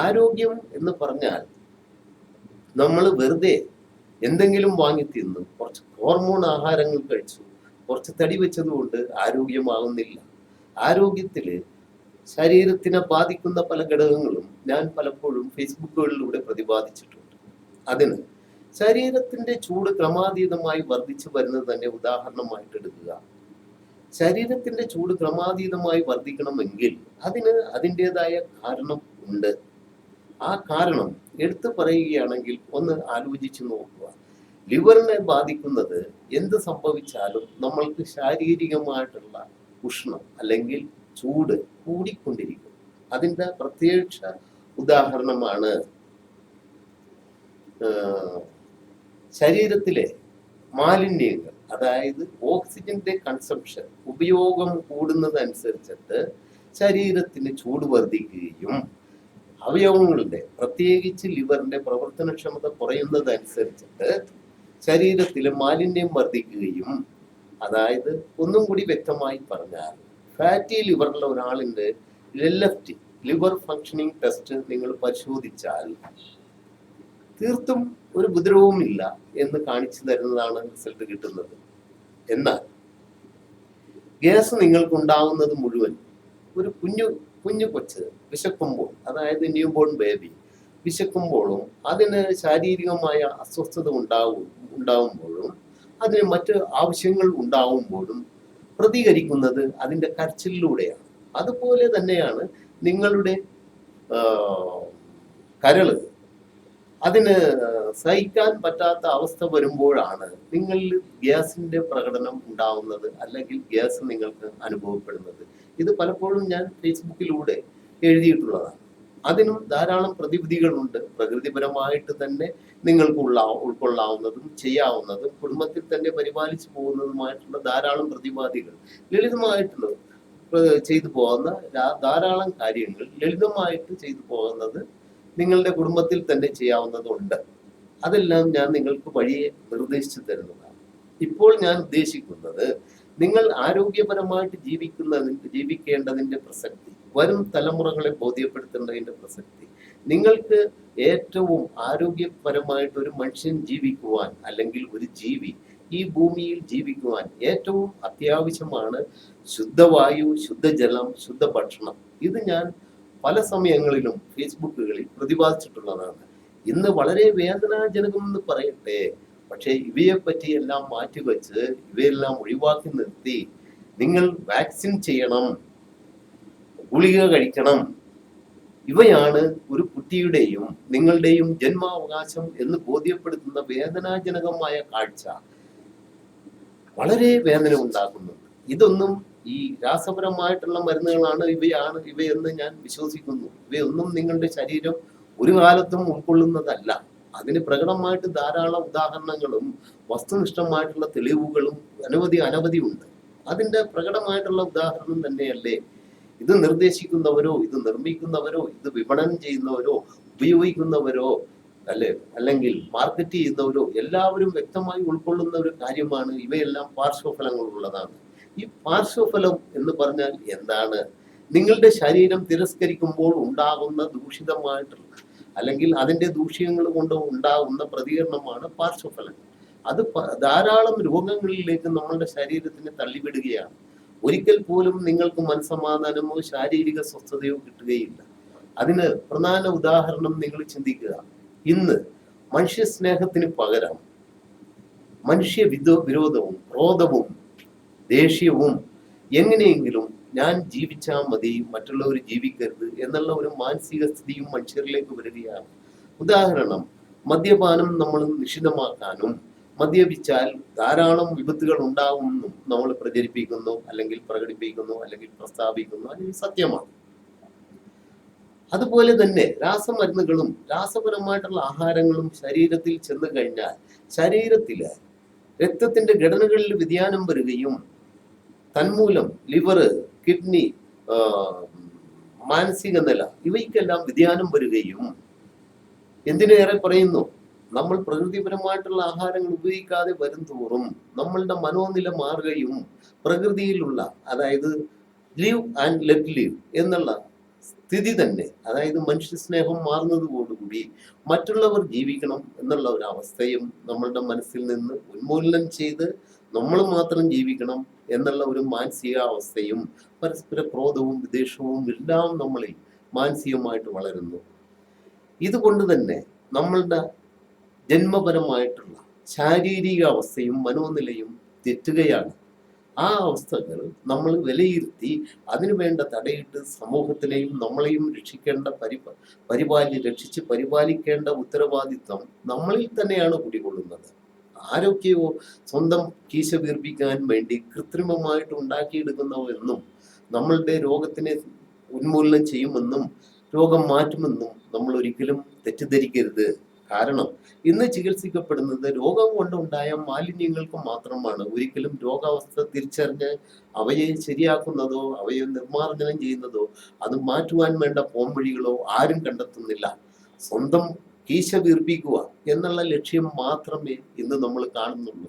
ആരോഗ്യം എന്ന് പറഞ്ഞാൽ നമ്മൾ വെറുതെ എന്തെങ്കിലും വാങ്ങി തിന്നു. കുറച്ച് ഹോർമോൺ ആഹാരങ്ങൾ കഴിച്ചു. കുറച്ച് തടി വെച്ചതുകൊണ്ട് ആരോഗ്യമാകുന്നില്ല ആരോഗ്യത്തിൽ ശരീരത്തിനെ ബാധിക്കുന്ന പല ഘടകങ്ങളും ഞാൻ പലപ്പോഴും ഫേസ്ബുക്കുകളിലൂടെ പ്രതിപാദിച്ചിട്ടുണ്ട്. അതിന് ശരീരത്തിന്റെ ചൂട് ക്രമാതീതമായി വർദ്ധിച്ചു വരുന്നത് തന്നെ ഉദാഹരണമായിട്ട് എടുക്കുക. ശരീരത്തിന്റെ ചൂട് ക്രമാതീതമായി വർദ്ധിക്കണമെങ്കിൽ അതിന് അതിന്റെതായ കാരണം ഉണ്ട്. ആ കാരണം എടുത്തു പറയുകയാണെങ്കിൽ ഒന്ന് ആലോചിച്ച് നോക്കുക. ലിവറിനെ ബാധിക്കുന്നത് എന്ത് സംഭവിച്ചാലും നമ്മൾക്ക് ശാരീരികമായിട്ടുള്ള ഉഷ്ണം അല്ലെങ്കിൽ ചൂട് കൂടിക്കൊണ്ടിരിക്കും. അതിന്റെ പ്രത്യക്ഷ ഉദാഹരണമാണ് ശരീരത്തിലെ മാലിന്യങ്ങൾ അതായത് ഓക്സിജന്റെ കൺസംഷൻ ഉപയോഗം കൂടുന്നതനുസരിച്ചിട്ട് ശരീരത്തിന് ചൂട് വർദ്ധിക്കുകയും അവയവങ്ങളുടെ പ്രത്യേകിച്ച് ലിവറിന്റെ പ്രവർത്തനക്ഷമത കുറയുന്നതനുസരിച്ചിട്ട് ശരീരത്തിലെ മാലിന്യം വർദ്ധിക്കുകയും അതായത് ഒന്നും കൂടി വ്യക്തമായി പറഞ്ഞാൽ ഫാറ്റി ലിവറുള്ള ഒരാളിന്റെ എൽ ലിവർ ഫങ്ഷനിങ് ടെസ്റ്റ് നിങ്ങൾ പരിശോധിച്ചാൽ തീർത്തും ഒരു ഉപദ്രവവുമില്ല എന്ന് കാണിച്ചു തരുന്നതാണ് റിസൾട്ട് കിട്ടുന്നത്. എന്നാൽ ഗ്യാസ് നിങ്ങൾക്കുണ്ടാവുന്നത് മുഴുവൻ ഒരു കുഞ്ഞു കുഞ്ഞു കൊച്ച് വിശക്കുമ്പോൾ അതായത് ന്യൂ ബോൺ ബേബി വിശക്കുമ്പോഴും അതിന് ശാരീരികമായ അസ്വസ്ഥത ഉണ്ടാവും ഉണ്ടാവുമ്പോഴും അതിന് മറ്റ് ആവശ്യങ്ങൾ ഉണ്ടാവുമ്പോഴും പ്രതികരിക്കുന്നത് അതിന്റെ കരച്ചിലൂടെയാണ്. അതുപോലെ തന്നെയാണ് നിങ്ങളുടെ കരൾ. അതിന് സഹിക്കാൻ പറ്റാത്ത അവസ്ഥ വരുമ്പോഴാണ് നിങ്ങളിൽ ഗ്യാസിന്റെ പ്രകടനം ഉണ്ടാവുന്നത് അല്ലെങ്കിൽ ഗ്യാസ് നിങ്ങൾക്ക് അനുഭവപ്പെടുന്നത്. ഇത് പലപ്പോഴും ഞാൻ ഫേസ്ബുക്കിലൂടെ എഴുതിയിട്ടുള്ളതാണ്. അതിനും ധാരാളം പ്രതിവിധികളുണ്ട്. പ്രകൃതിപരമായിട്ട് തന്നെ നിങ്ങൾക്ക് ഉള്ള ഉൾക്കൊള്ളാവുന്നതും ചെയ്യാവുന്നതും കുടുംബത്തിൽ തന്നെ പരിപാലിച്ചു പോകുന്നതുമായിട്ടുള്ള ധാരാളം പ്രതിവാദികൾ ലളിതമായിട്ടുള്ള ചെയ്തു പോകുന്ന ധാരാളം കാര്യങ്ങൾ ലളിതമായിട്ട് ചെയ്തു പോകുന്നത് നിങ്ങളുടെ കുടുംബത്തിൽ തന്നെ ചെയ്യാവുന്നതുണ്ട്. അതെല്ലാം ഞാൻ നിങ്ങൾക്ക് വഴിയെ നിർദ്ദേശിച്ചു തരുന്നതാണ്. ഇപ്പോൾ ഞാൻ ഉദ്ദേശിക്കുന്നത് നിങ്ങൾ ആരോഗ്യപരമായിട്ട് ജീവിക്കുന്ന ജീവിക്കേണ്ടതിന്റെ പ്രസക്തി വരും തലമുറകളെ ബോധ്യപ്പെടുത്തേണ്ടതിന്റെ പ്രസക്തി നിങ്ങൾക്ക് ഏറ്റവും ആരോഗ്യപരമായിട്ട് ഒരു മനുഷ്യൻ ജീവിക്കുവാൻ അല്ലെങ്കിൽ ഒരു ജീവി ഈ ഭൂമിയിൽ ജീവിക്കുവാൻ ഏറ്റവും അത്യാവശ്യമാണ് ശുദ്ധവായു ശുദ്ധജലം ശുദ്ധ ഭക്ഷണം ഇത് ഞാൻ പല സമയങ്ങളിലും ഫേസ്ബുക്കുകളിൽ പ്രതിപാദിച്ചിട്ടുള്ളതാണ്. ഇന്ന് വളരെ വേദനാജനകമെന്ന് പറയട്ടെ പക്ഷേ ഇവയെ പറ്റി എല്ലാം മാറ്റിവെച്ച് ഇവയെല്ലാം ഒഴിവാക്കി നിർത്തി നിങ്ങൾ വാക്സിൻ ചെയ്യണം ഗുളിക കഴിക്കണം ഇവയാണ് ഒരു കുട്ടിയുടെയും നിങ്ങളുടെയും ജന്മാവകാശം എന്ന് ബോധ്യപ്പെടുത്തുന്ന വേദനാജനകമായ കാഴ്ച. വളരെ വേദന ഉണ്ടാക്കുന്നുണ്ട് ഇതൊന്നും ഈ രാസപരമായിട്ടുള്ള മരുന്നുകളാണ് ഇവയാണ് ഇവയെന്ന് ഞാൻ വിശ്വസിക്കുന്നു. ഇവയൊന്നും നിങ്ങളുടെ ശരീരം ഒരു കാലത്തും ഉൾക്കൊള്ളുന്നതല്ല. അതിന് പ്രകടമായിട്ട് ധാരാളം ഉദാഹരണങ്ങളും വസ്തുനിഷ്ഠമായിട്ടുള്ള തെളിവുകളും അനവധി അനവധി ഉണ്ട്. അതിന്റെ പ്രകടമായിട്ടുള്ള ഉദാഹരണം തന്നെയല്ലേ? ഇത് നിർദ്ദേശിക്കുന്നവരോ ഇത് നിർമ്മിക്കുന്നവരോ ഇത് വിപണനം ചെയ്യുന്നവരോ ഉപയോഗിക്കുന്നവരോ അല്ലെ? അല്ലെങ്കിൽ മാർക്കറ്റ് ചെയ്യുന്നവരോ എല്ലാവരും വ്യക്തമായി ഉൾക്കൊള്ളുന്ന ഒരു കാര്യമാണ് ഇവയെല്ലാം പാർശ്വഫലങ്ങൾ ഉള്ളതാണ് ഈ പാർശ്വഫലം എന്ന് പറഞ്ഞാൽ എന്താണ്? നിങ്ങളുടെ ശരീരം തിരസ്കരിക്കുമ്പോൾ ഉണ്ടാകുന്ന ദൂഷിതമായിട്ടുള്ള അല്ലെങ്കിൽ അതിന്റെ ദൂഷ്യങ്ങൾ കൊണ്ട് ഉണ്ടാകുന്ന പ്രതികരണമാണ് പാർശ്വഫലങ്ങൾ അത് ധാരാളം രോഗങ്ങളിലേക്ക് നമ്മളുടെ ശരീരത്തിനെ തള്ളിവിടുകയാണ്. ഒരിക്കൽ പോലും നിങ്ങൾക്ക് മനസമാധാനമോ ശാരീരിക സ്വസ്ഥതയോ കിട്ടുകയില്ല. അതിന് പ്രധാന ഉദാഹരണം നിങ്ങൾ ചിന്തിക്കുക. ഇന്ന് മനുഷ്യ സ്നേഹത്തിന് പകരം മനുഷ്യ വിരോധവും ക്രോധവും ദേഷ്യവും എങ്ങനെയെങ്കിലും ഞാൻ ജീവിച്ചാൽ മതി മറ്റുള്ളവർ ജീവിക്കരുത് എന്നുള്ള ഒരു മാനസിക സ്ഥിതിയും മനുഷ്യരിലേക്ക് വരികയാണ്. ഉദാഹരണം മദ്യപാനം നമ്മൾ നിഷിദ്ധമാക്കാനും മദ്യപിച്ചാൽ ധാരാളം വിപത്തുകൾ ഉണ്ടാകുമെന്നും നമ്മൾ പ്രചരിപ്പിക്കുന്നു അല്ലെങ്കിൽ പ്രകടിപ്പിക്കുന്നു അല്ലെങ്കിൽ പ്രസ്താവിക്കുന്നു. അത് സത്യമാണ്. അതുപോലെ തന്നെ രാസമരുന്നുകളും രാസപരമായിട്ടുള്ള ആഹാരങ്ങളും ശരീരത്തിൽ ചെന്ന് കഴിഞ്ഞാൽ ശരീരത്തിൽ രക്തത്തിന്റെ ഘടനകളിൽ വ്യതിയാനം വരികയും തന്മൂലം ലിവർ കിഡ്നി മാനസിക നില ഇവയ്ക്കെല്ലാം വ്യതിയാനം വരികയും എന്തിനേറെ പറയുന്നു? നമ്മൾ പ്രകൃതിപരമായിട്ടുള്ള ആഹാരങ്ങൾ ഉപയോഗിക്കാതെ വരും തോറും നമ്മളുടെ മനോനില മാറുകയും പ്രകൃതിയിലുള്ള അതായത് ലീവ് ആൻഡ് ലെറ്റ് ലീവ് എന്നുള്ള സ്ഥിതി തന്നെ അതായത് മനുഷ്യ സ്നേഹം മാറുന്നതോടുകൂടി മറ്റുള്ളവർ ജീവിക്കണം എന്നുള്ള ഒരു അവസ്ഥയും നമ്മളുടെ മനസ്സിൽ നിന്ന് ഉന്മൂലനം ചെയ്ത് നമ്മൾ മാത്രം ജീവിക്കണം എന്നുള്ള ഒരു മാനസികാവസ്ഥയും പരസ്പര ക്രോധവും വിദ്വേഷവും എല്ലാം നമ്മളിൽ മാനസികമായിട്ട് വളരുന്നു. ഇതുകൊണ്ട് തന്നെ നമ്മളുടെ ജന്മപരമായിട്ടുള്ള ശാരീരിക അവസ്ഥയും മനോനിലയും തെറ്റുകയാണ്. ആ അവസ്ഥകൾ നമ്മൾ വിലയിരുത്തി അതിനുവേണ്ട തടയിട്ട് സമൂഹത്തിലെയും നമ്മളെയും രക്ഷിക്കേണ്ട പരിപാ പരിപാലി രക്ഷിച്ച് പരിപാലിക്കേണ്ട ഉത്തരവാദിത്വം നമ്മളിൽ തന്നെയാണ് കുടികൊള്ളുന്നത്. ആരൊക്കെയോ സ്വന്തം കീശ വീർപ്പിക്കാൻ വേണ്ടി കൃത്രിമമായിട്ട് ഉണ്ടാക്കിയെടുക്കുന്നവെന്നും നമ്മളുടെ രോഗത്തിനെ ഉന്മൂലനം ചെയ്യുമെന്നും രോഗം മാറ്റുമെന്നും നമ്മൾ ഒരിക്കലും തെറ്റിദ്ധരിക്കരുത്. കാരണം ഇന്ന് ചികിത്സിക്കപ്പെടുന്നത് രോഗം കൊണ്ടുണ്ടായ മാലിന്യങ്ങൾക്ക് മാത്രമാണ്. ഒരിക്കലും രോഗാവസ്ഥ തിരിച്ചറിഞ്ഞ് അവയെ ശരിയാക്കുന്നതോ അവയെ നിർമ്മാർജനം ചെയ്യുന്നതോ അത് മാറ്റുവാൻ വേണ്ട പോംവഴികളോ ആരും കണ്ടെത്തുന്നില്ല. സ്വന്തം കീശ വീർപ്പിക്കുക എന്നുള്ള ലക്ഷ്യം മാത്രമേ ഇന്ന് നമ്മൾ കാണുന്നുള്ളൂ.